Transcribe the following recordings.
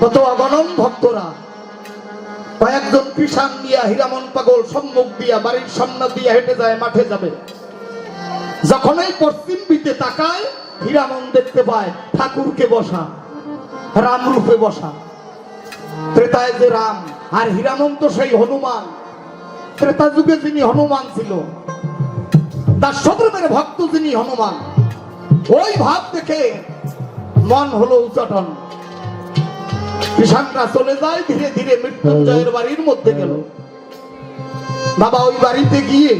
তত অগণন ভক্তরা। কয়েকজন কৃষাণ দিয়া হীরামন পাগল সম্মুখ দিয়া, বাড়ির সামনে দিয়া হেঁটে যায়, মাঠে যাবে। যখনই পশ্চিম দিকে তাকায়, হীরামন দেখতে পায় ঠাকুরকে বসা, রাম রূপে বসা। ত্রেতায় যে রাম, আর হীরামন তো সেই হনুমান। ত্রেতা যুগে যিনি হনুমান ছিল তার সদরমের ভক্ত যিনি হনুমান, ওই ভাব দেখে মন হলো উচাটন কৃষাণরা চলে যায়, ধীরে ধীরে মৃত্যুঞ্জয়ের বাড়ির মধ্যে গেল। বাবা ওই বাড়িতে গিয়ে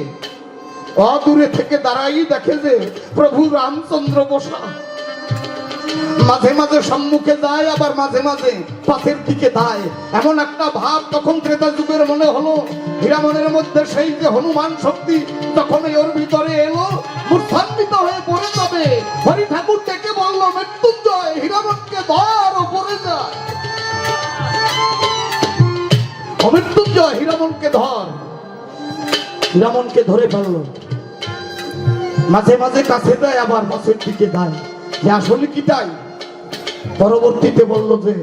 অদূরে থেকে দাঁড়াই দেখে যে প্রভু রামচন্দ্র বসা। মাঝে মাঝে সম্মুখে যায়, আবার মাঝে মাঝে পাশের দিকে যায় এমন একটা ভাব তখন ত্রেতা যুগের মনে হলো। হীরামনের মধ্যে সেই যে হনুমান শক্তি তখন ওর ভিতরে এলো, মূর্ছান্বিত হয়ে পড়ে যাবে। হরি ঠাকুর ডেকে বলল, মৃত্যুঞ্জয়, হীরামনকে ধর পড়ে যায় অমৃত্যুঞ্জয় হীরামনকে ধর। হীরামনকে ধরে ফেলল। মাঝে মাঝে কাছে দেয় আবার পাশের দিকে দেয় যে আসলে কি তাই? পরবর্তীতে বলল যে,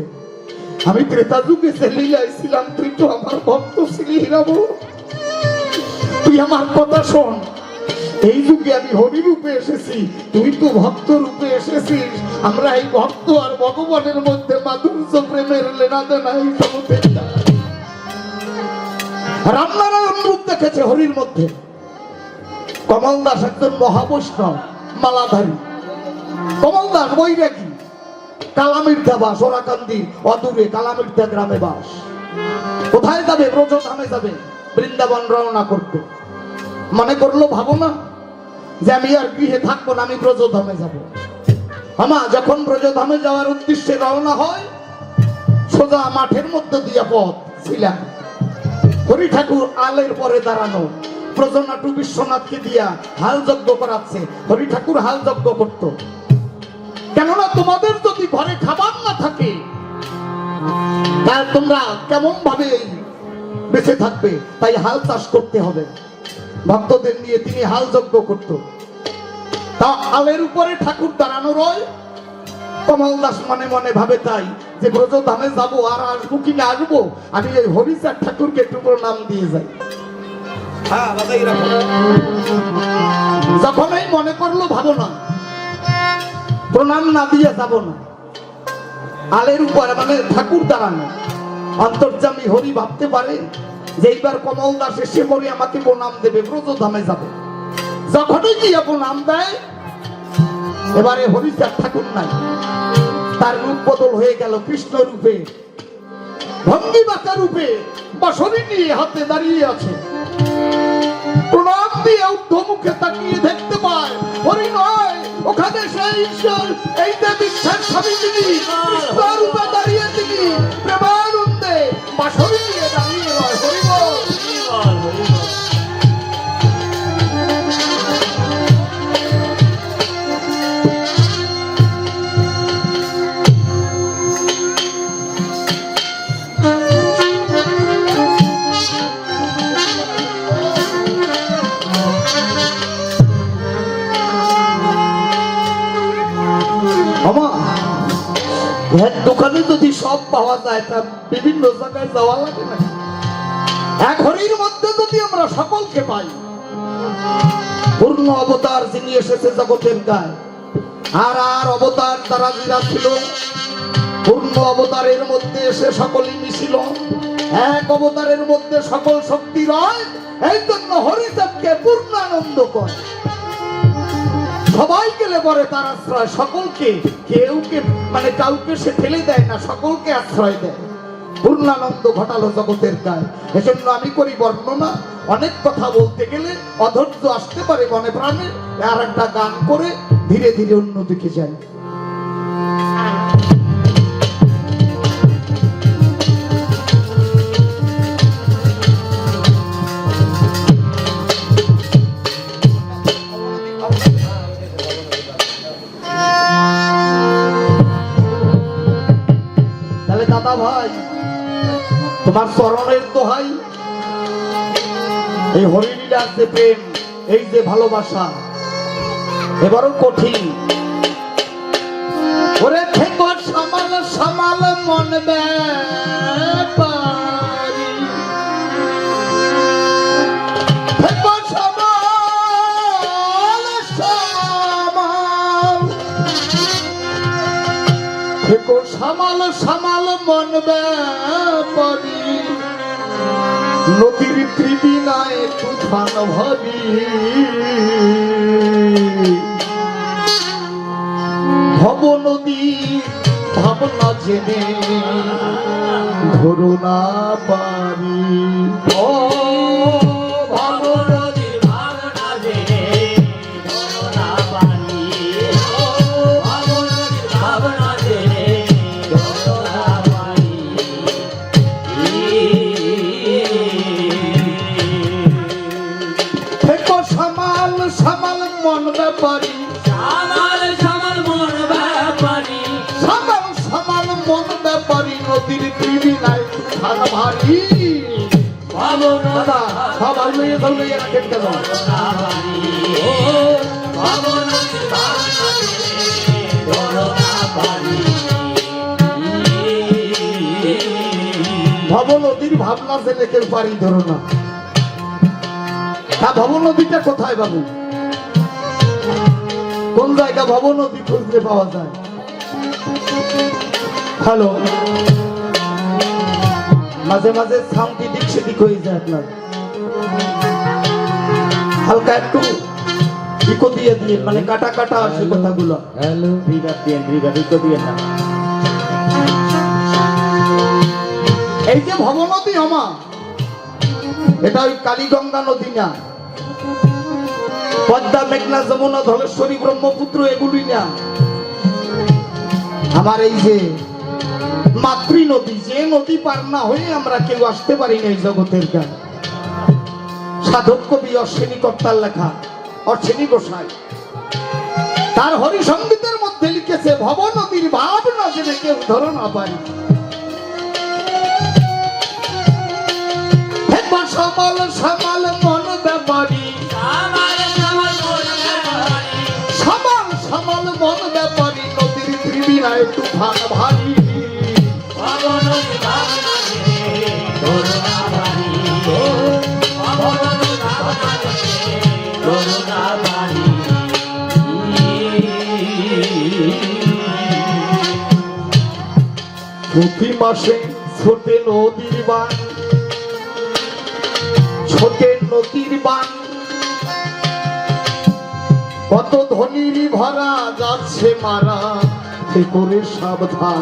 আমি ত্রেতা যুগে ছিলাম তুই তো আমার ভক্ত ছিলি হীরাবো তুই আমার কথা শোন। এই যুগে আমি হরি রূপে এসেছি, তুই তো ভক্ত রূপে এসেছিস। আমরা এই ভক্ত আর ভগবানের মধ্যে মাধুর্য, প্রেমের লেনা দেনা এই চাই। রামনারায়ণ রূপ দেখেছে হরির মধ্যে। কমল দাস একজন মহাবৈষ্ণব, মালাধারী। কমল দাস বৈরাগী। কালামির্ধা বাস, ওরাকান্দি, অদূরে কালামির্ধা গ্রামে বাস। কোথায় যাবে, ব্রজধামে যাবে, বৃন্দাবন রওনা করতে। মনে করল, ভাবো না, যে আমি আর গৃহে থাকব না, আমি ব্রজধামে যাব। আমা যখন ব্রজধামে যাওয়ার উদ্দেশ্যে রওনা হয়, সোজা মাঠের মধ্যে দিয়ে পথ ছিলাম। হরি ঠাকুর আলের পরে দাঁড়ানো। প্রজনাটু বিশ্বনাথকে দিয়া হাল যজ্ঞ করাচ্ছে। হরি ঠাকুর হাল যজ্ঞ করত। কেননা তোমাদের যদি ঘরে খাবার না থাকে তা তোমরা কেমন ভাবে বেঁচে থাকবে? তাই হাল চাষ করতে হবে। ভক্তদের নিয়ে তিনি হাল যজ্ঞ করত। তা আলের উপরে ঠাকুর দাঁড়ানো রয়। কমল দাস মনে মনে ভাবে তাই। যে ব্রজধামে যাব আর আসব কি না আসব? আমি এই হরিচার ঠাকুরকে একটু প্রণাম দিয়ে যাই। হ্যাঁ যখনই মনে করল ভাবো না। প্রণাম না দিয়ে যাব না। আলের উপরে মানে ঠাকুর দাঁড়ানো। অন্তর্জামী হরি ভাবতে পারে যে এইবার কমল দাস এসে পরে আমাকে প্রণাম দেবে ব্রজধামে যাবে। যখনই গিয়ে প্রণাম দেয় এবারে হরিচার ঠাকুর নাই। তার রূপ বদল হয়ে গেল কৃষ্ণ রূপে। ভঙ্গি রূপে বসরি নিয়ে হাতে দাঁড়িয়ে আছে। প্রণাম দিয়ে উদ্ধ মুখে তাকিয়ে দেখতে পায়, হরি নয়, ওখানে সেই ঈশ্বর, এই দেবী স্বামী তিনি দাঁড়িয়ে তিনি প্রেমানন্দে বাসরি নিয়ে এক দোকানে যদি সব পাওয়া যায়, তা বিভিন্ন জায়গায় যাওয়া লাগে না। এক হরির মধ্যে যদি আমরা সকলকে পাই, পূর্ণ অবতার যিনি এসেছে জগতের গায়ে, আর আর অবতার তারা যারা ছিল, পূর্ণ অবতারের মধ্যে এসে সকলই মিশিল। এক অবতারের মধ্যে সকল শক্তি রয়, এই জন্য হরিদেবকে পূর্ণানন্দ করে সবাই গেলে পরে তার আশ্রয়। সকলকে, কেউকে মানে কাউকে সে ফেলে দেয় না, সকলকে আশ্রয় দেয়। পূর্ণানন্দ ঘটালো জগতের গায়ে এজন্য আমি করি বর্ণনা। অনেক কথা বলতে গেলে অধৈর্য আসতে পারে মনে প্রাণে। আর একটা গান করে ধীরে ধীরে অন্যদিকে যায় তোমার চরণের দোহাই, এই হরিলীলার যে প্রেম, এই যে ভালোবাসা, এবারও কঠিন। ওরে ঠেঙ্গর সামাল সামাল মন থেকো সামাল সামাল। থেকো সামাল সামাল মন ব্যাপারি। নদীর ত্রিবিনায় তুফান ভাবি। ভব নদী ভাবনা জেনে মন ব্যাপারি নদীর ত্রিবিনায় তুফান ভারী। ভাবনা দাদা, সবাই লইয়ে ধরলে রাখেন কেন পানি ও ভাবনা জেনে কেউ পারি ধরো না। হ্যাঁ ভব নদীটা কোথায় বাবু? কোন জায়গা ভব নদী খুঁজতে পাওয়া যায়? হ্যালো। মাঝে মাঝে সাউন্ড দিক সেদিক হয়ে যায় আপনার। হালকা একটু ইকো দিয়ে দিয়ে মানে কাটা কাটা আসে কথাগুলো। হ্যালো রিভার দিয়ে রিভার ইকো দিয়ে না। এই যে ভব নদী আমা এটা ওই কালীগঙ্গা নদী না। পদ্মা মেঘনা যমুনা ধলেশ্বরী ব্রহ্মপুত্র এগুলি না। আমার এই যে মাতৃ নদী যে নদী পার না হয়ে আমরা কেউ আসতে পারি না এই জগতের গান সাধক কবি অশ্বিনী কর্তার লেখা অশ্বিনী গোসাই। তার হরিসঙ্গীতের মধ্যে লিখেছে ভব নদীর ভাবনা জেনে কেউ ধরো না পারি মন ব্যাপারি। সামাল সামাল মন ব্যাপারি। সমাল সমাল মন ব্যাপারি নদীর ত্রিবিনায় তুফান ভারী প্রতি মাসে ছোটে নদীর বান, ছোটে নদীর বান। কত ধনির ভরা যাচ্ছে মারা, এ করে সাবধান।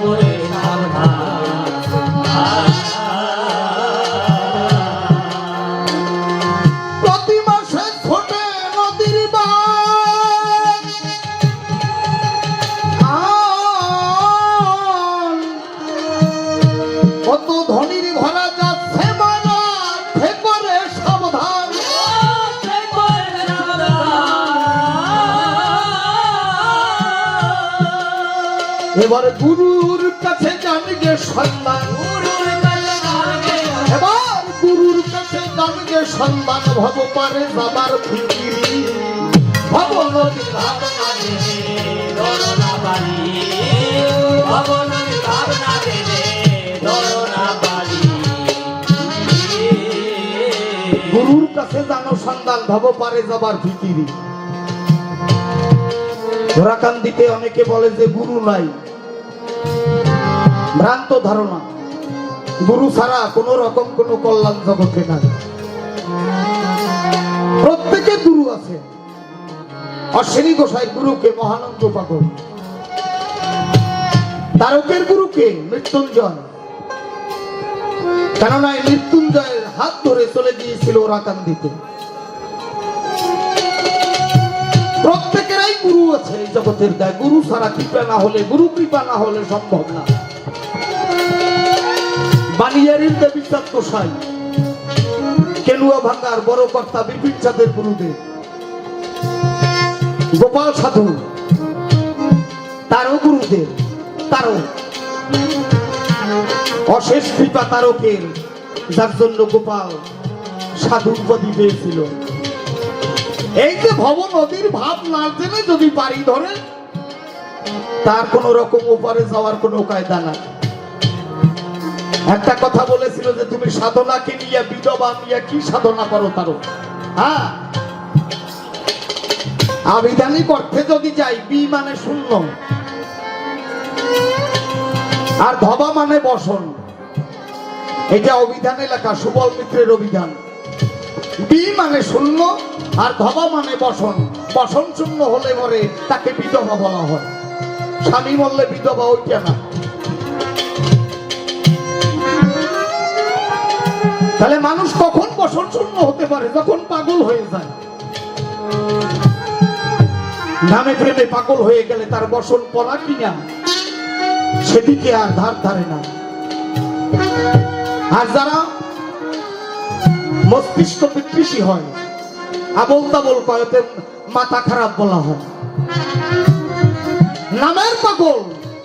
করে সাবধান। এবারে গুরুর কাছে জানগে সন্ধান এবার গুরুর কাছে জানগে সন্ধান ভব পারে বাবার ভব ভাবনা গুরুর কাছে জানো সন্ধান ভব পারে যাবার ফিকিরি ধরাকান্দিতে অনেকে বলে যে গুরু নাই। ভ্রান্ত ধারণা। গুরু ছাড়া কোন রকম কোন কল্যাণ জগতে নাই। প্রত্যেকে গুরু আছে। অশ্বিনী গোসাই গুরুকে মহানন্দ পাগল। তারকের গুরুকে মৃত্যুঞ্জয়। কেননা এই মৃত্যুঞ্জয়ের হাত ধরে চলে গিয়েছিল ওরাকান্দিতে। প্রত্যেকেরাই গুরু আছে এই জগতের গায়ে গুরু ছাড়া কৃপা না হলে, গুরু কৃপা না হলে সম্ভব না। বানিয়ারির দেবী চাঁদ গোসাই কেলুয়া ভাঙ্গার বড় কর্তা বিপিন চাঁদের গুরুদেব, গোপাল সাধু, তারও গুরুদেব, তারও। অশেষ কৃপা তারকের, যার জন্য গোপাল সাধু উপাধি পেয়েছিল। এই যে ভব নদীর ভাব না জেনে যদি বাড়ি ধরে, তার কোনো রকম ওপারে যাওয়ার কোনো কায়দা নাই। একটা কথা বলেছিল যে তুমি সাধনাকে নিয়ে, বিধবা নিয়ে কি সাধনা করো তারও? হ্যাঁ? আবিধানিক অর্থে যদি যাই, বি মানে শূন্য। আর ধবা মানে বসন। এটা অভিধানে লেখা, সুবল মিত্রের অভিধান। বি মানে শূন্য আর ধবা মানে বসন। বসন শূন্য হলে পরে তাকে বিধবা বলা হয়। স্বামী বললে বিধবা ওইটা না। তাহলে মানুষ কখন বসন শূন্য হতে পারে? যখন পাগল হয়ে যায়। নামে প্রেমে পাগল হয়ে গেলে তার বসন পড়া কিনা, সেদিকে আর ধার ধারে না। আর যারা মস্তিষ্ক বিকৃষি হয়। আবল তাবল কয়তে মাথা খারাপ বলা হয়। নামের পাগল,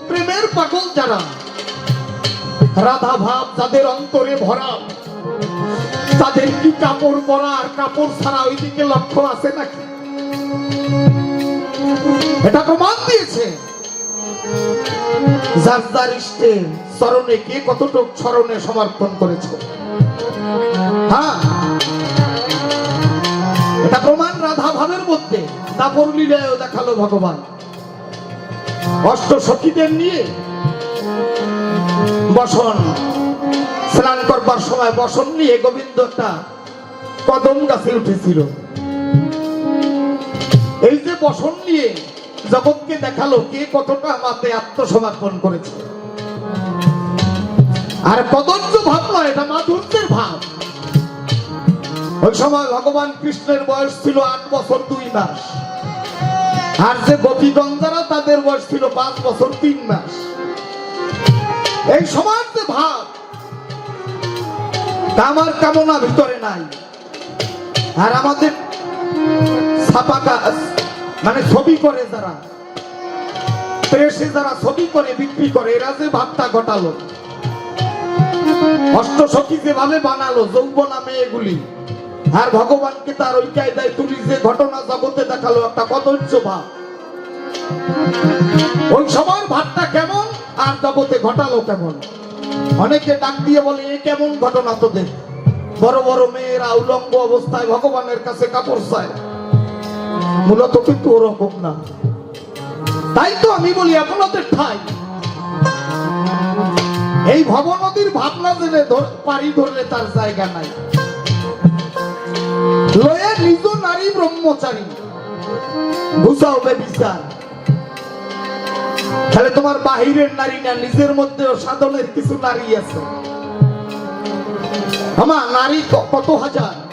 প্রেমের পাগল যারা রাধা ভাব যাদের অন্তরে ভরা, তাদের কি কাপড় পরা আর কাপড় ছাড়া ওইদিকে লক্ষ্য আছে নাকি? এটা প্রমাণ দিয়েছে। যার যার ইষ্টে চরণে কে কতটুক স্মরণে সমর্পণ করেছে? হ্যাঁ। এটা প্রমাণ রাধা ভাবের মধ্যে তাপর লীলায় দেখাল ভগবান। অষ্ট সখীদের নিয়ে বসন, স্নান করবার সময় বসন নিয়ে গোবিন্দটা কদম গাছে উঠেছিল। এই যে বসন নিয়ে জগৎকে দেখাল, কে কতটা আমাতে আত্মসমর্পণ করেছে। আর কদর্য ভাব নয়, এটা মাধুর্যের ভাব। ওই সময় ভগবান কৃষ্ণের বয়স ছিল আট বছর দুই মাস। আর যে গোপীগঞ্জারা তাদের বয়স ছিল পাঁচ বছর তিন মাস। এই সময় যে ভাব আমার কামনা ভিতরে নাই। আর আমাদের ছাপা কাজ মানে ছবি করে যারা, প্রেসে যারা ছবি করে, বিক্রি করে, এরা যে ভাবটা ঘটালো। অষ্ট সখী যেভাবে বানালো, যৌবনা মেয়েগুলি। আর ভগবানকে তার ওই কায়দায় তুলি যে ঘটনা জগতে দেখাল, একটা কদর্য ভাব ওই সময় ভাবটা কেমন, আর জগতে ঘটালো কেমন? অনেকে ডাক দিয়ে বলে, এ কেমন ঘটনা তোদের? বড় বড় মেয়েরা উলঙ্গ অবস্থায় ভগবানের কাছে কাপড় চায়। মূলত কিন্তু ওরকম না। তাই তো আমি বলি আপনাদের ঠাই। এই ভবনদীর ভাবনা ধর- পাড়ি ধরলে তার জায়গা নাই। লয়ে নিজ নারী ব্রহ্মচারী। বুঝাও বিচার তাহলে তোমার বাহিরের নারী না, নিজের মধ্যেও সাধনের কিছু নারী আছে? আমার নারী কত হাজার?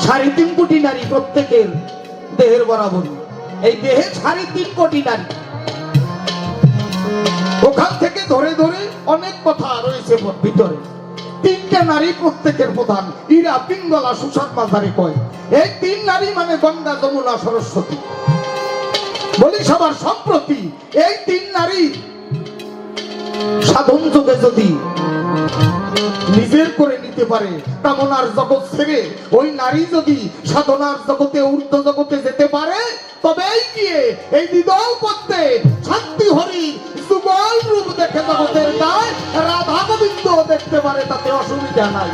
সাড়ে তিন কোটি নারী প্রত্যেকের দেহের বরাবর। এই দেহে সাড়ে তিন কোটি নারী। ওখান থেকে ধরে ধরে অনেক কথা রয়েছে ভিতরে। তিনটা নারী প্রত্যেকের প্রধান। ইরা পিঙ্গলা সুষাদ মাঝারি কয়, এই তিন নারী মানে গঙ্গা, যমুনা, সরস্বতী। বলি, সবার সম্প্রতি এই তিন নারী সাধন যুগে যদি নিজের করে নিতে পারে। কামনার জগৎ ছেড়ে ওই নারী যদি সাধনার জগতে, ঊর্ধ্ব জগতে যেতে পারে, তবেই গিয়ে এই দ্বিদল করতে শান্তি হরি সুবল রূপ দেখে জগতের গায় রাধা গোবিন্দ দেখতে পারে, তাতে অসুবিধা নাই।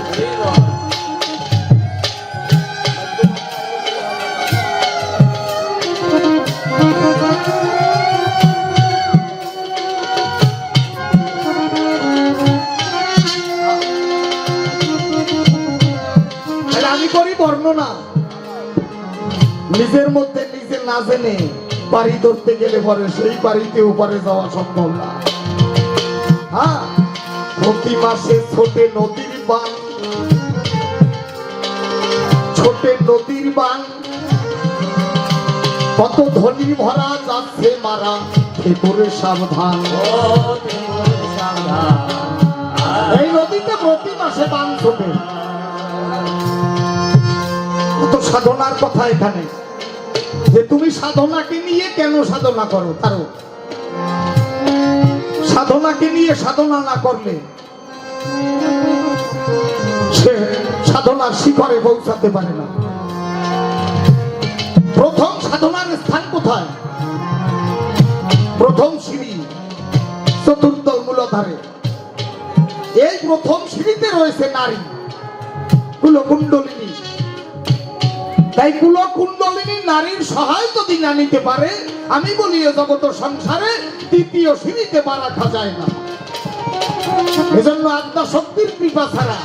বর্ণনা নিজের মধ্যে নিজে না জেনে বাড়ি ধরতে গেলে পরে সেই বাড়িতে উপরে যাওয়া সম্ভব না। হ্যাঁ প্রতি মাসে ছোটে নদীর বান। ছোটে নদীর বান। কত ধনী ভরা যাচ্ছে মারা ভেতরে সাবধান? এই নদীতে প্রতি মাসে বান ছোটে। সাধনার কথা এখানে। যে তুমি সাধনাকে নিয়ে কেন সাধনা করো, তারও। সাধনাকে নিয়ে সাধনা না করলে সে সাধনার শিখরে পৌঁছাতে পারে না। প্রথম সাধনার স্থান কোথায়? প্রথম সিঁড়ি চতুর্থ মূলধারে। এই প্রথম সিঁড়িতে রয়েছে নারী। কুলকুণ্ডলিনী। তাই কুলকুণ্ডলিনী নারীর সহায় যদি না নিতে পারে, আমি বলি এ জগত সংসারে দ্বিতীয় সিঁড়িতে পা রাখা যায় না। এজন্য আত্মা শক্তির কৃপা ছাড়া,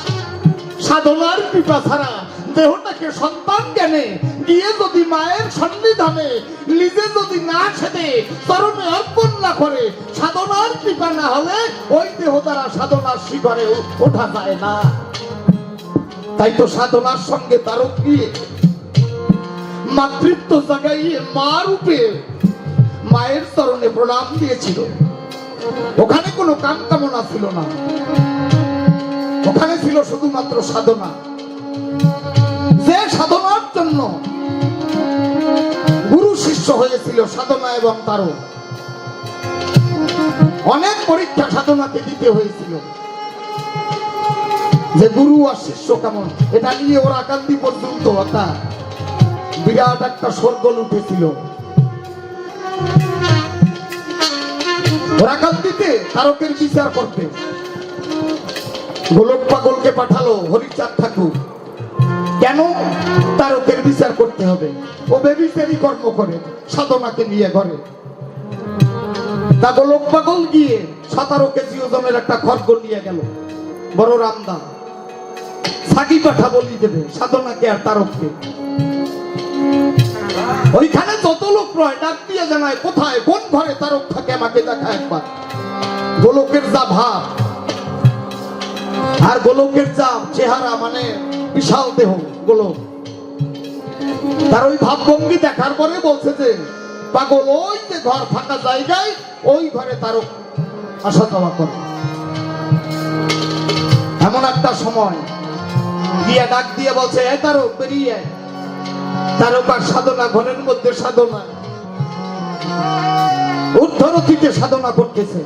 সাধনার কৃপা ছাড়া, দেহটাকে সন্তান জ্ঞানে গিয়ে যদি মায়ের সন্নিধানে, নিজে যদি না ছেদে তরণে অর্পণ না করে, সাধনার কৃপা না হলে ওই দেহ তারা সাধনার শিখরে ওঠা যায় না। তাই তো সাধনার সঙ্গে তারও কি মাতৃত্ব জাগাইয়ে মা রূপে মায়ের চরণে প্রণাম দিয়েছিল। ওখানে কোনো কাম কামনা ছিল না। ওখানে ছিল শুধুমাত্র সাধনা। যে সাধনার জন্য গুরু শিষ্য হয়েছিল সাধনা এবং তারও। অনেক পরীক্ষা সাধনাকে দিতে হয়েছিল। যে গুরু আর শিষ্য কেমন? এটা নিয়ে ওরা কান্দি পর্যন্ত একটা বিরাট একটা সরগোল উঠেছিল। ওরা কান্দিতে তারকের বিচার করতে। গোলক পাগলকে পাঠালো হরিচাঁদ ঠাকুর। কেন? তারকের বিচার করতে হবে। ও বেবিচারি কর্ম করে, সাধনাকে নিয়ে ঘরে। তা গোলক পাগল গিয়ে সতেরো কেজি ওজনের একটা খড়গ নিয়ে গেল। বড় রামদা। সাকি পাঠা বলি দেবে, সাধনাকে আর তারককে। ওইখানে যত লোক রয়, ডাক দিয়ে জানায়, কোথায়? কোন ঘরে তারক থাকে আমাকে দেখা একবার? গোলকের যা ভাব, আর গোলকের যা চেহারা মানে বিশাল দেহ, গোলক। তার ওই ভাবভঙ্গি দেখার পরে বলছে যে, পাগল, ওই যে ঘর ফাঁকা জায়গায়, ওই ঘরে তারক আসা যাওয়া করে। এমন একটা সময় গিয়া ডাক দিয়ে বলছে, এ তারক, বেরিয়ে। তারকার সাধনা ঘরের মধ্যে সাধনা। ঊর্ধ্বরতিতে সাধনা করতেছে।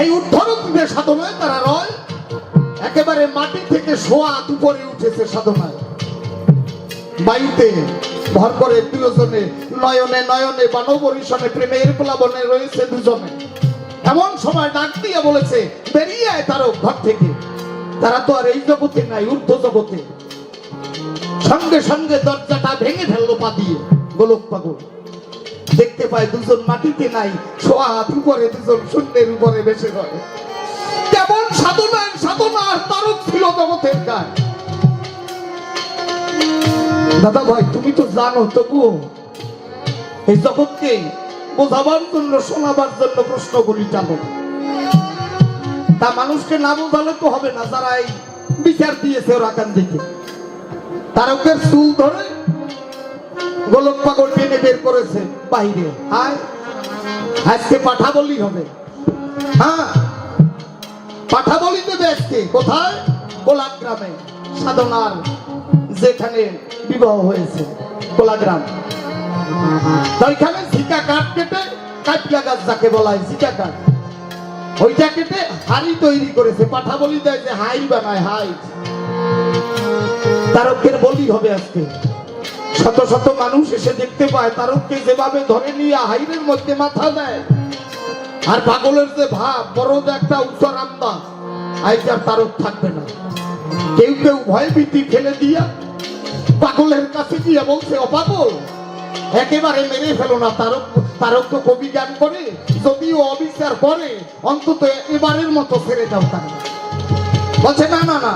এই ঊর্ধ্বরতিতে সাধনায় তারা রয়, একেবারে মাটি থেকে শোয়া উপরে উঠেছে সাধনায়। বায়ুতে ভর করে প্রিয়জনে নয়নে নয়নে বানবরিশনে প্রেমের প্লাবনে রয়েছে দুজনে। এমন সময় ডাক দিয়ে বলেছে, বেরিয়ে আয় তারও ঘর থেকে। তারা তো আর এই জগতে নাই, ঊর্ধ্ব জগতে। সঙ্গে সঙ্গে দরজাটা ভেঙে ফেলল পা দিয়ে। গোলক পাগল। দেখতে পায় দুজন মাটিতে নাই সোয়া উপরে, দুজন শূন্যের উপরে বেসে ধরে কেমন সাধনার সাধনার তারক ছিল জগতের গায় দাদা ভাই, তুমি তো জানো, তবুও এই জগৎকে বোঝাবার জন্য, শোনাবার জন্য প্রশ্ন প্রশ্নগুলি জানো। তা মানুষকে না বোঝালে তো হবে না, যারা এই বিচার দিয়েছে ওরা কান দিকে তারকের চুল ধরে গোলক পাগল টেনে বের করেছে হায়, আজকে পাঠা বলি হবে। হ্যাঁ পাঠা বলি দেবে আজকে কোথায়? কোলাগ্রামে। সাধনার যেখানে বিবাহ হয়েছে, কোলাগ্রাম। তো ওইখানে ঝিকা কাঠ কেটে, কাটলা গাছ যাকে বলা হয় ঝিকা কাঠ। ওইটা কেটে হাড়ি তৈরি করেছে। পাঠা বলি দেয় যে হাই বানায়, হাই। তারকের বলি হবে আজকে। শত শত মানুষ এসে দেখতে পায়, তারককে যেভাবে ধরে নিয়ে হাইরের মধ্যে মাথা দেয়। আর পাগলের যে ভাব বড় একটা উত্তর আমদা আইজার তারক থাকবে না। কেউ কেউ ভয় ভীতি ফেলে দিয়া পাগলের কাছে গিয়ে বলছে, ও পাগল, একেবারে মেরে ফেলো না, তারক তারক তো কবি জ্ঞান করে, যদিও অবিচার করে, অন্তত এবারের মতো ফেলে দাও তাকে। বলছে, না না না